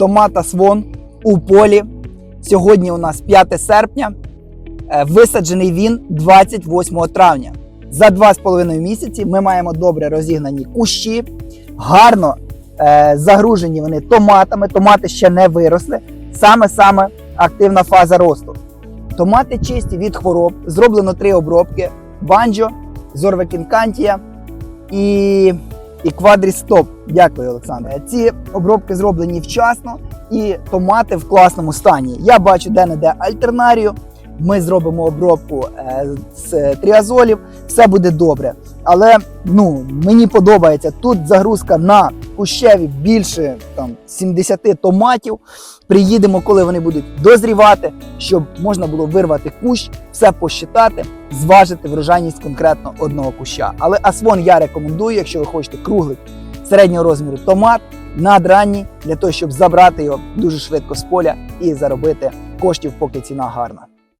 томата свон у полі. Сьогодні у нас 5 серпня. Е, Висаджений він 28 травня. За 2,5 місяці ми маємо добре розігнані кущі, гарно е, загружені вони томатами. Томати ще не виросли. Саме-саме активна фаза росту. Томати чисті від хвороб. Зроблено три обробки: банджо, зорвекінкантія і, і квадрістоп. Дякую, Олександре. Ці обробки зроблені вчасно і томати в класному стані. Я бачу де-не-де альтернарію. Ми зробимо обробку е, з тріазолів, все буде добре. Але ну, мені подобається тут загрузка на кущеві більше там, 70 томатів. Приїдемо, коли вони будуть дозрівати, щоб можна було вирвати кущ, все посчитати, зважити врожайність конкретно одного куща. Але асвон я рекомендую, якщо ви хочете круглий середнього розміру томат надранній, для того, щоб забрати його дуже швидко з поля і заробити коштів, поки ціна гарна.